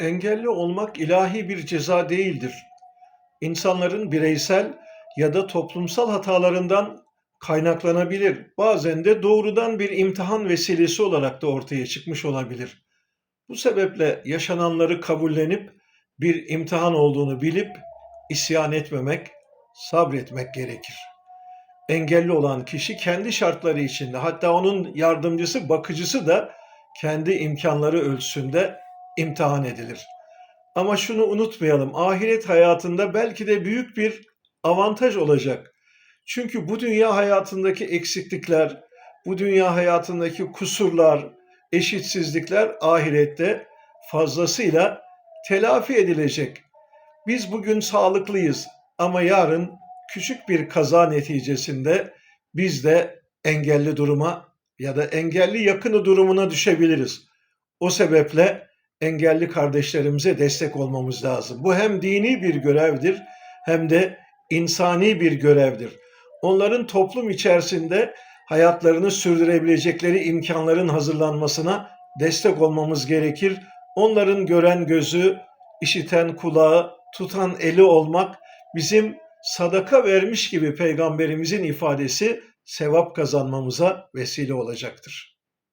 Engelli olmak ilahi bir ceza değildir. İnsanların bireysel ya da toplumsal hatalarından kaynaklanabilir. Bazen de doğrudan bir imtihan vesilesi olarak da ortaya çıkmış olabilir. Bu sebeple yaşananları kabullenip bir imtihan olduğunu bilip isyan etmemek, sabretmek gerekir. Engelli olan kişi kendi şartları içinde hatta onun yardımcısı, bakıcısı da kendi imkanları ölçüsünde imtihan edilir. Ama şunu unutmayalım. Ahiret hayatında belki de büyük bir avantaj olacak. Çünkü bu dünya hayatındaki eksiklikler, bu dünya hayatındaki kusurlar, eşitsizlikler ahirette fazlasıyla telafi edilecek. Biz bugün sağlıklıyız ama yarın küçük bir kaza neticesinde biz de engelli duruma ya da engelli yakını durumuna düşebiliriz. O sebeple engelli kardeşlerimize destek olmamız lazım. Bu hem dini bir görevdir hem de insani bir görevdir. Onların toplum içerisinde hayatlarını sürdürebilecekleri imkanların hazırlanmasına destek olmamız gerekir. Onların gören gözü, işiten kulağı, tutan eli olmak bizim sadaka vermiş gibi peygamberimizin ifadesi sevap kazanmamıza vesile olacaktır.